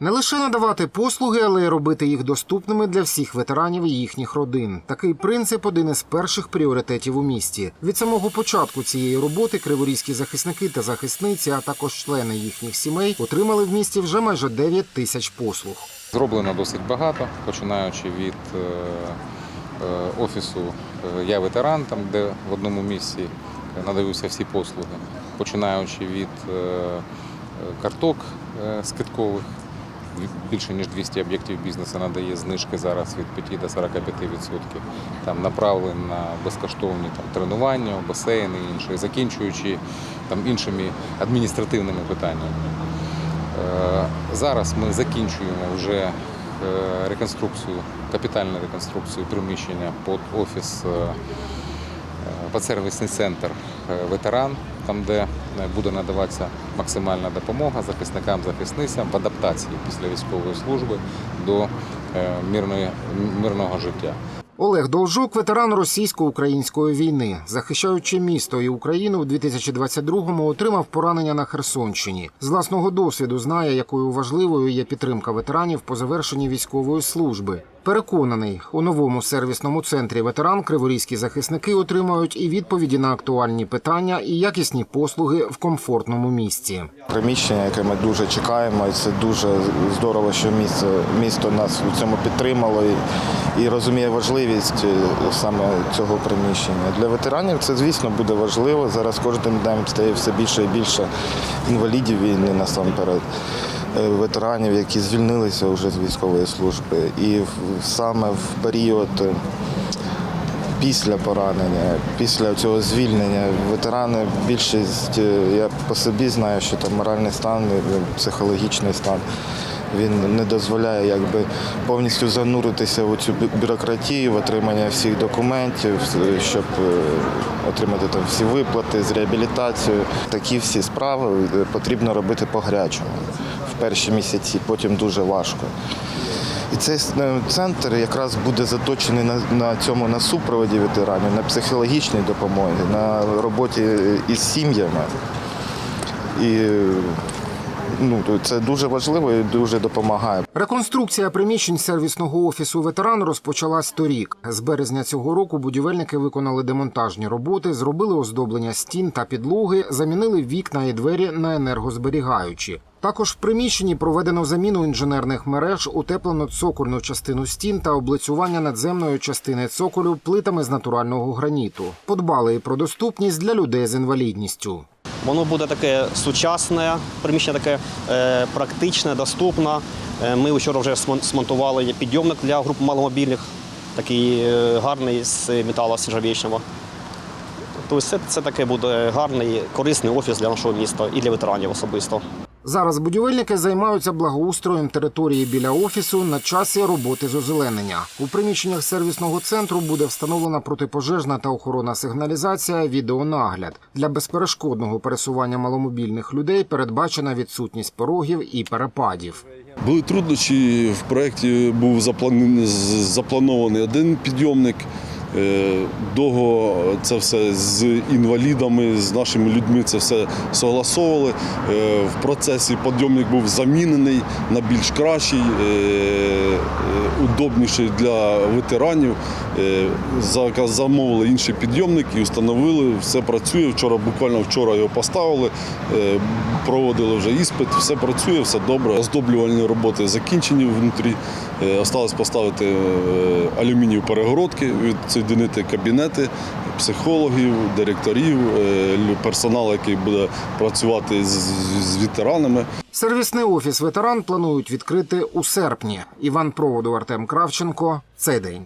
Не лише надавати послуги, але й робити їх доступними для всіх ветеранів і їхніх родин. Такий принцип один із перших пріоритетів у місті. Від самого початку цієї роботи криворізькі захисники та захисниці, а також члени їхніх сімей, отримали в місті вже майже 9 тисяч послуг. Зроблено досить багато, починаючи від е, е, офісу е, Я ветеран, там де в одному місці надаються всі послуги, починаючи від карток скидкових. Більше ніж 200 об'єктів бізнесу надає знижки зараз від 5 до 45%. Там направлені на безкоштовні там, тренування, басейни і інше, закінчуючи там, іншими адміністративними питаннями. Е, Зараз ми закінчуємо вже е, реконструкцію, капітальну реконструкцію приміщення під офіс, е, під сервісний центр ветеран, там де е, буде надаватися максимальна допомога захисникам, захисницям в адаптації після військової служби до е, мирної, мирного життя. Олег Должук, ветеран російсько-української війни, захищаючи місто і Україну в 2022-му отримав поранення на Херсонщині. З власного досвіду знає, якою важливою є підтримка ветеранів по завершенні військової служби. Переконаний, у новому сервісному центрі ветеран криворізькі захисники отримають і відповіді на актуальні питання, і якісні послуги в комфортному місці. приміщення, яке ми дуже чекаємо, і це дуже здорово, що місто, місто нас у цьому підтримало і, і розуміє важливість е, саме цього приміщення. Для ветеранів це, звісно, буде важливо. Зараз кожним днем стає все більше і більше інвалідів війни насамперед. Е, Ветеранів, які звільнилися вже з військової служби, і саме в період е, після поранення, після цього звільнення ветерани більшість, е, я по собі знаю, що там моральний стан, психологічний стан. Він не дозволяє якби повністю зануритися у цю бюрократію, в отримання всіх документів, щоб е, отримати там всі виплати з реабілітацією. Такі всі справи е, потрібно робити по-гарячому в перші місяці, потім дуже важко. І цей е, центр якраз буде заточений на, на цьому на супроводі ветеранів, на психологічній допомозі, на роботі із сім'ями. І ну, це дуже важливо і дуже допомагає. Реконструкція приміщень сервісного офісу ветеран розпочалась торік. З березня цього року будівельники виконали демонтажні роботи, зробили оздоблення стін та підлоги, замінили вікна і двері на енергозберігаючі. Також в приміщенні проведено заміну інженерних мереж, утеплено цокольну частину стін та облицювання надземної частини цоколю плитами з натурального граніту. Подбали і про доступність для людей з інвалідністю. Воно буде таке сучасне, приміщення таке е, практичне, доступне. Е, Ми вчора вже смонтували підйомник для груп маломобільних, такий е, гарний з металу сержавічного. Тобто це, це таке буде гарний, корисний офіс для нашого міста і для ветеранів особисто. Зараз будівельники займаються благоустроєм території біля офісу на часі роботи з озеленення. У приміщеннях сервісного центру буде встановлена протипожежна та охоронна сигналізація, відеонагляд. Для безперешкодного пересування маломобільних людей передбачена відсутність порогів і перепадів. Були труднощі. В проєкті був запланований один підйомник. Е, Довго це все з інвалідами, з нашими людьми це все согласовували. Е, В процесі підйомник був замінений на більш кращий, е, удобніший для ветеранів. Замовили інший підйомник і встановили, все працює. Вчора, буквально вчора його поставили, проводили вже іспит, все працює, все добре. Оздоблювальні роботи закінчені внутрі. Осталось поставити алюмінієві перегородки, відсоєдинити кабінети психологів, директорів, е, персонал, який буде працювати з ветеранами. Сервісний офіс ветеран планують відкрити у серпні. Іван Проводу, Артем Кравченко. Цей день.